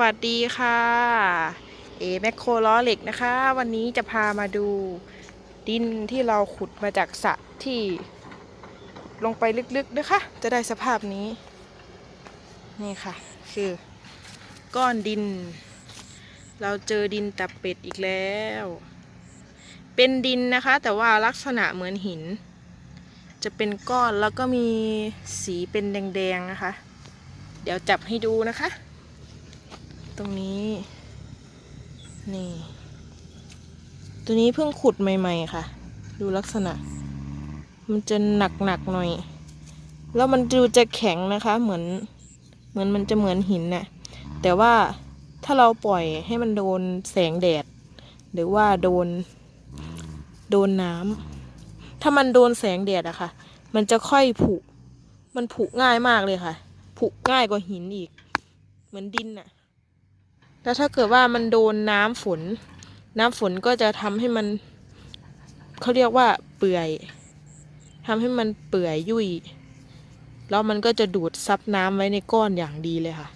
สวัสดีค่ะ เอแมคโครล้อเหล็กนะคะ วันนี้จะพามาดูดินที่เราขุดมาจากสระที่ลงไปลึกๆนะคะ จะได้สภาพนี้ นี่ค่ะ คือก้อนดิน เราเจอดินตับเป็ดอีกแล้ว เป็นดินนะคะ แต่ว่าลักษณะเหมือนหิน จะเป็นก้อนแล้วก็มีสีเป็นแดงๆนะคะ เดี๋ยวจับให้ดูนะคะ ตรงนี้ นี่ ตัวนี้เพิ่งขุดใหม่ ๆ ค่ะ ดูลักษณะ มันจะหนักๆหน่อย แล้วมันดูจะแข็งนะคะ เหมือน เหมือนมันจะเหมือนหินน่ะ แต่ว่าถ้าเราปล่อยให้มันโดนแสงแดด หรือว่าโดน โดนน้ำถ้ามันโดนแสงแดดอะค่ะ มันจะค่อยผุ มันผุง่ายมากเลยค่ะผุง่ายกว่าหินอีก เหมือนดินน่ะ แล้วถ้าเกิดว่ามันโดนน้ำฝน น้ำฝนก็จะทำให้มันเขาเรียกว่าเปื่อยทำให้มันเปื่อยยุ่ย แล้วมันก็จะดูดซับน้ำไว้ในก้อนอย่างดีเลยค่ะ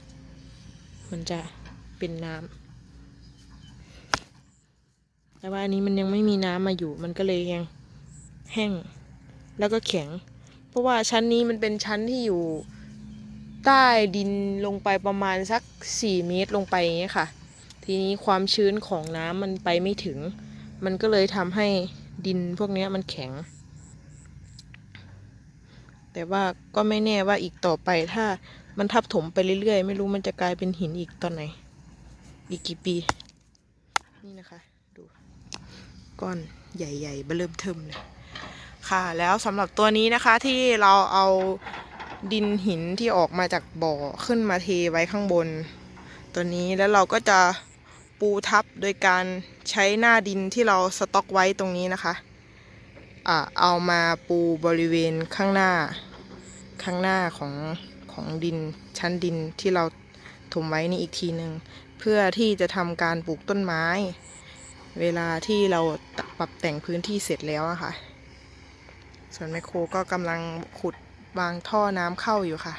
มันจะเป็นน้ำแต่ว่าอันนี้มันยังไม่มีน้ำมาอยู่ มันก็เลยยังแห้ง แล้วก็แข็ง เพราะว่าชั้นนี้มันเป็นชั้นที่อยู่ ใต้ดินลงไปประมาณสัก 4 เมตรลงไปอย่างเงี้ยค่ะ ทีนี้ความชื้นของน้ำมันไปไม่ถึง มันก็เลยทำให้ดินพวกนี้มันแข็ง แต่ว่าก็ไม่แน่ว่าอีกต่อไปถ้ามันทับถมไปเรื่อยๆ ไม่รู้มันจะกลายเป็นหินอีกตอนไหน อีกกี่ปี นี่นะคะ ดูก้อนใหญ่ๆเบอเริ่มเทิมเลยค่ะ แล้วสำหรับตัวนี้นะคะที่เราเอา ดินหินที่ออกมาจากบ่อขึ้นมาเทไว้ข้างบน ตัวนี้แล้วเราก็จะปูทับโดยการใช้หน้าดินที่เราสต็อกไว้ตรงนี้นะคะอ่าเอามาปูบริเวณข้างหน้า ข้างหน้าของของดินชั้นดินที่เราถมไว้นี่อีกทีหนึ่งเพื่อที่จะทำการปลูกต้นไม้ เวลาที่เราปรับแต่งพื้นที่เสร็จแล้วอะค่ะ ส่วนแมคโครก็กำลังขุด วางท่อน้ำเข้าอยู่ค่ะ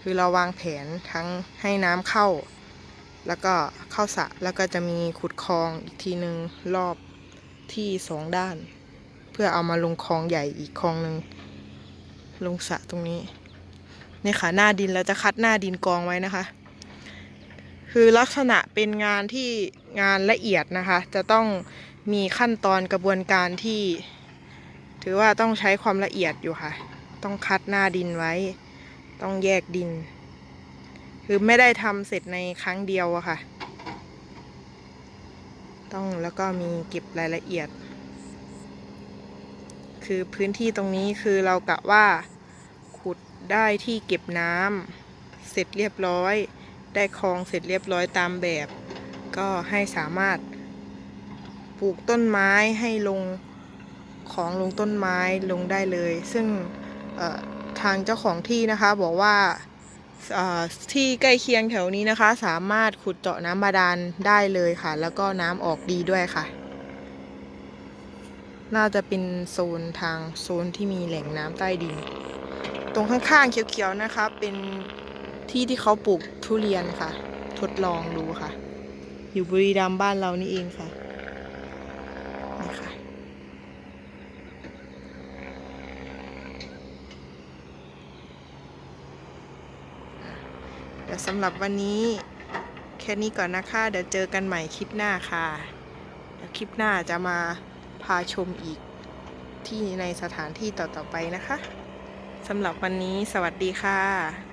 คือเราวางแผนทั้งให้น้ำเข้า แล้วก็เข้าสระแล้วก็จะมีขุดคลองอีกทีหนึ่งรอบที่สองด้าน เพื่อเอามาลงคลองใหญ่อีกคลองหนึ่งลงสระตรงนี้นี่ค่ะหน้าดินเราจะคัดหน้าดินกองไว้นะคะ คือลักษณะเป็นงานที่งานละเอียดนะคะ จะต้องมีขั้นตอนกระบวนการที่ ถือว่าต้องใช้ความละเอียดอยู่ค่ะ ต้องคัดหน้าดินไว้ ต้องแยกดิน คือไม่ได้ทำเสร็จในครั้งเดียวอะค่ะ ต้องแล้วก็มีเก็บรายละเอียด คือพื้นที่ตรงนี้คือเรากะว่า ขุดได้ที่เก็บน้ำเสร็จเรียบร้อย ได้คลองเสร็จเรียบร้อยตามแบบ ก็ให้สามารถปลูกต้นไม้ให้ลงของลงต้นไม้ลงได้เลย ซึ่ง ทางเจ้าของที่นะคะบอกว่าที่ใกล้เคียงแถวนี้นะคะ สามารถขุดเจาะน้ำบาดาลได้เลยค่ะ แล้วก็น้ำออกดีด้วยค่ะ น่าจะเป็นโซนทางโซนที่มีแหล่งน้ำใต้ดิน ตรงข้างๆเขียวๆนะคะ เป็นที่ที่เขาปลูกทุเรียนค่ะ ทดลองดูค่ะ อยู่บุรีรัมย์บ้านเรานี่เองค่ะนี่ค่ะ เดี๋ยวสำหรับวันนี้แค่นี้ก่อนนะคะ เดี๋ยวเจอกันใหม่คลิปหน้าค่ะ เดี๋ยวคลิปหน้าจะมาพาชมอีกที่ในสถานที่ต่อๆไปนะคะสำหรับวันนี้สวัสดีค่ะ